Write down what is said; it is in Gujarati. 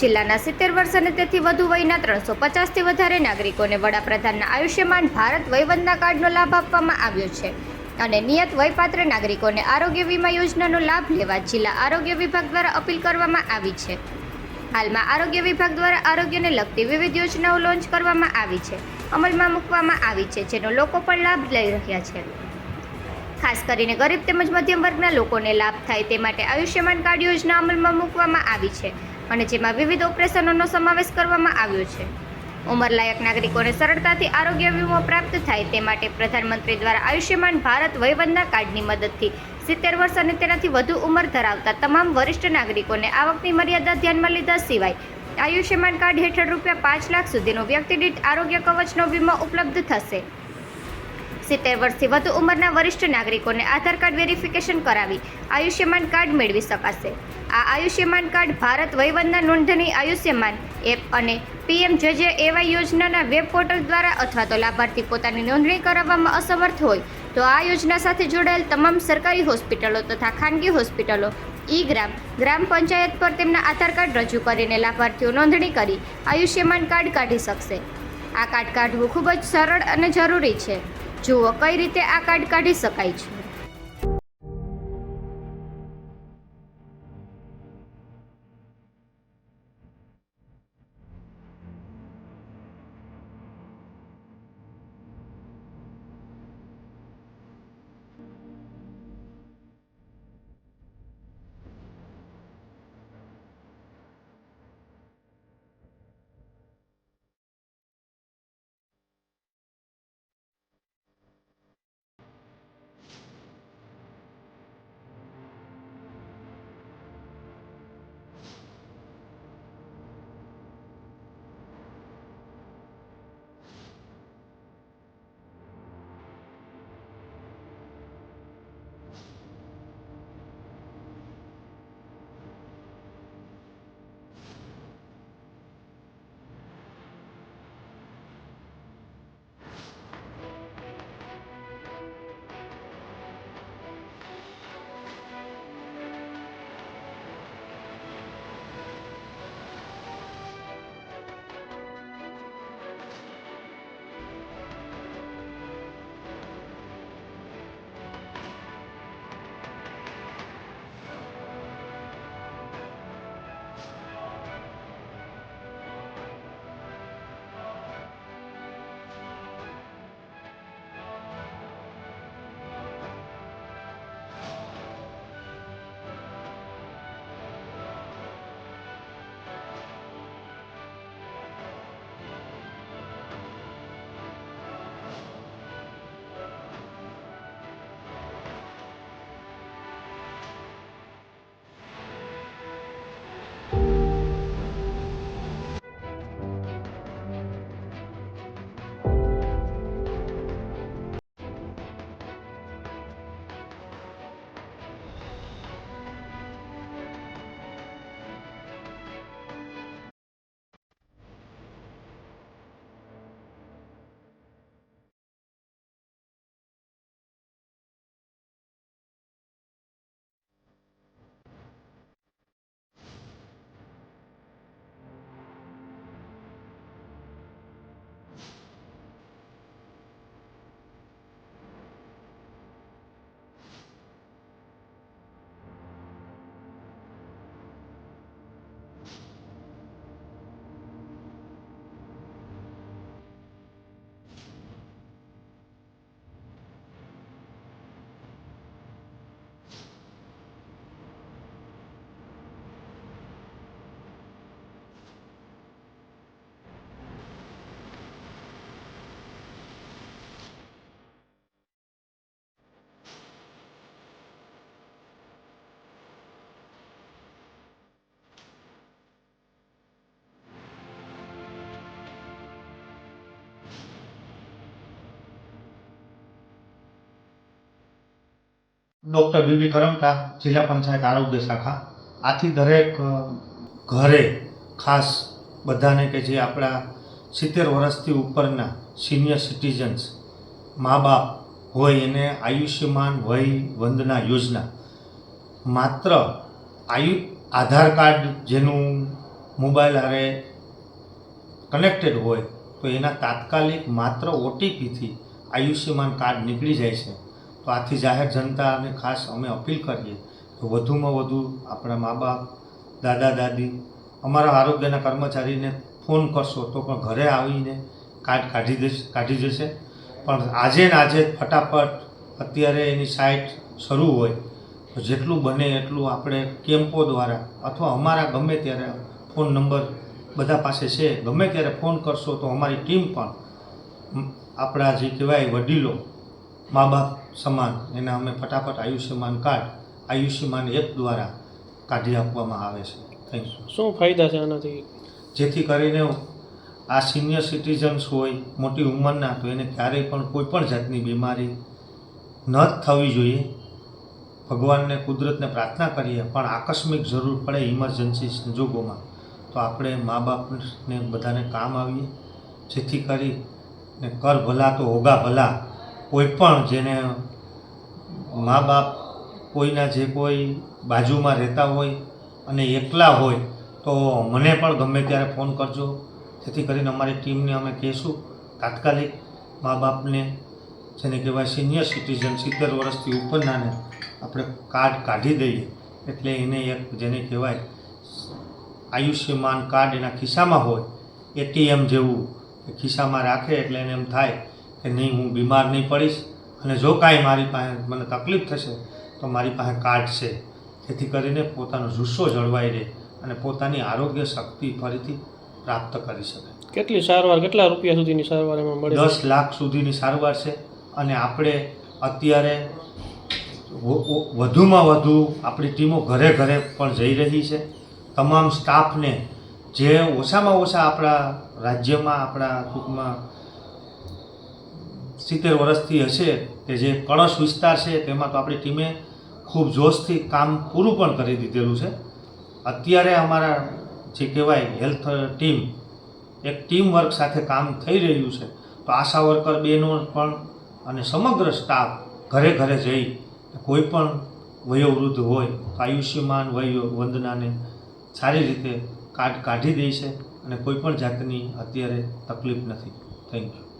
જિલ્લાના સિત્તેર વર્ષ અને તેથી વધુ વયના ત્રણસો પચાસથી વધારે નાગરિકોને વડાપ્રધાનના આયુષ્યમાન ભારત વયવંદના કાર્ડનો લાભ આપવામાં આવ્યો છે. અને નિયત વયપાત્ર નાગરિકોને આરોગ્ય વીમા યોજનાનો લાભ લેવા જિલ્લા આરોગ્ય વિભાગ દ્વારા અપીલ કરવામાં આવી છે. હાલમાં આરોગ્ય વિભાગ દ્વારા આરોગ્યને લગતી વિવિધ યોજનાઓ લોન્ચ કરવામાં આવી છે. અમલમાં મૂકવામાં આવી છે, જેનો લોકો પણ લાભ લઈ રહ્યા છે. ખાસ કરીને ગરીબ તેમજ મધ્યમ વર્ગના લોકોને લાભ થાય તે માટે આયુષ્યમાન કાર્ડ યોજના અમલમાં મૂકવામાં આવી છે. અને જેમાં વિવિધ ઓપરેશનોનો સમાવેશ કરવામાં આવ્યો છે. ઉંમરલાયક નાગરિકોને સરળતાથી આરોગ્ય વીમો પ્રાપ્ત થાય તે માટે પ્રધાનમંત્રી દ્વારા આયુષ્યમાન ભારત વયવંદના કાર્ડની મદદથી સિત્તેર વર્ષ અને તેનાથી વધુ ઉંમર ધરાવતા તમામ વરિષ્ઠ નાગરિકોને આવકની મર્યાદા ધ્યાનમાં લીધા સિવાય આયુષ્યમાન કાર્ડ હેઠળ રૂપિયા પાંચ લાખ સુધીનો વ્યક્તિદીઠ આરોગ્ય કવચનો વીમો ઉપલબ્ધ થશે. સિત્તેર વર્ષથી વધુ ઉંમરના વરિષ્ઠ નાગરિકોને આધાર કાર્ડ વેરિફિકેશન કરાવી આયુષ્યમાન કાર્ડ મેળવી શકાશે. આ આયુષ્યમાન કાર્ડ ભારત વયવંદના નોંધણી આયુષ્યમાન એપ અને PM J J A Y યોજનાના વેબ પોર્ટલ દ્વારા અથવા તો લાભાર્થી પોતાની નોંધણી કરાવવામાં અસમર્થ હોય, તો આ યોજના સાથે જોડાયેલ તમામ સરકારી હોસ્પિટલો તથા ખાનગી હોસ્પિટલો, ઈ ગ્રામ ગ્રામ પંચાયત પર તેમના આધાર કાર્ડ રજૂ કરીને લાભાર્થીઓ નોંધણી કરી આયુષ્યમાન કાર્ડ કાઢી શકશે. આ કાર્ડ કાઢવું ખૂબ જ સરળ અને જરૂરી છે. જુઓ કઈ રીતે આ કાર્ડ કાઢી શકાય છે? ડૉક્ટર બીબી કરમટા જિલ્લા પંચાયત આરોગ્ય શાખા. આથી દરેક ઘરે ખાસ બધાને કે જે આપણા સિત્તેર વર્ષથી ઉપરના સિનિયર સિટીઝન્સ મા બાપ હોય એને આયુષ્યમાન વય વંદના યોજના. માત્ર આયુ, આધાર કાર્ડ જેનું મોબાઈલ આરે કનેક્ટેડ હોય, તો એના તાત્કાલિક માત્ર ઓટીપીથી આયુષ્યમાન કાર્ડ નીકળી જાય છે. તો આથી જાહેર જનતાને ખાસ અમે અપીલ કરીએ તો વધુમાં વધુ આપણા મા બાપ, દાદા, દાદી, અમારા આરોગ્યના કર્મચારીને ફોન કરશો તો પણ ઘરે આવીને કાર્ડ કાઢી દેશે, કાઢી જશે. પણ આજે ને આજે ફટાફટ અત્યારે એની સાઇટ શરૂ હોય તો જેટલું બને એટલું આપણે કેમ્પો દ્વારા અથવા અમારા ગમે ત્યારે ફોન નંબર બધા પાસે છે, ગમે ત્યારે ફોન કરશો તો અમારી ટીમ પણ આપણા જે કહેવાય વડીલો મા બાપ સમાન એના અમે ફટાફટ આયુષ્યમાન કાર્ડ આયુષ્યમાન એપ દ્વારા કાઢી આપવામાં આવે છે. થેન્ક યુ શું ફાયદા છે આનાથી? જેથી કરીને આ સિનિયર સિટીઝન્સ હોય મોટી ઉંમરના તો એને ક્યારેય પણ કોઈ પણ જાતની બીમારી ન થવી જોઈએ. ભગવાનને કુદરતને પ્રાર્થના કરીએ પણ આકસ્મિક જરૂર પડે ઇમરજન્સી સંજોગોમાં તો આપણે મા બાપને બધાને કામ આવીએ. જેથી કરી ને કર ભલા તો હોગા ભલા. કોઈ પણ જેને મા બાપ કોઈના જે કોઈ બાજુમાં રહેતા હોય અને એકલા હોય, તો મને પણ ગમે ત્યારે ફોન કરજો. જેથી કરીને અમારી ટીમને અમે કહીશું તાત્કાલિક મા બાપને જેને કહેવાય સિનિયર સિટીઝન સિત્તેર વર્ષથી ઉપરનાને આપણે કાર્ડ કાઢી દઈએ. એટલે એને એક જેને કહેવાય આયુષ્યમાન કાર્ડ એના ખિસ્સામાં હોય, એટીએમ જેવું ખિસ્સામાં રાખે એટલે એને એમ થાય કે નહીં હું બીમાર નહીં પડીશ અને જો કાંઈ મારી પાસે મને તકલીફ થશે તો મારી પાસે કાર્ડ છે. જેથી કરીને પોતાનો જુસ્સો જળવાઈ રહે અને પોતાની આરોગ્ય શક્તિ ફરીથી પ્રાપ્ત કરી શકે. કેટલી સારવાર કેટલા રૂપિયા સુધીની સારવાર એમાં મળે દસ લાખ સુધીની સારવાર છે અને આપણે અત્યારે વધુમાં વધુ આપણી ટીમો ઘરે ઘરે પણ જઈ રહી છે. તમામ સ્ટાફને જે ઓછામાં ઓછા આપણા રાજ્યમાં આપણા ટૂંકમાં સિત્તેર વર્ષથી હશે કે જે કળશ વિસ્તાર છે, તેમાં તો આપણી ટીમે ખૂબ જોશથી કામ પૂરું પણ કરી દીધેલું છે. અત્યારે અમારા જે કહેવાય હેલ્થ ટીમ, એક ટીમ વર્ક સાથે કામ થઈ રહ્યું છે. તો આશા વર્કર બહેનો પણ અને સમગ્ર સ્ટાફ ઘરે ઘરે જઈ કોઈ પણ વયોવૃદ્ધ હોય તો આયુષ્યમાન વય વંદનાને સારી રીતે કાર્ડ કાઢી દે છે અને કોઈ પણ જાતની અત્યારે તકલીફ નથી. Thank you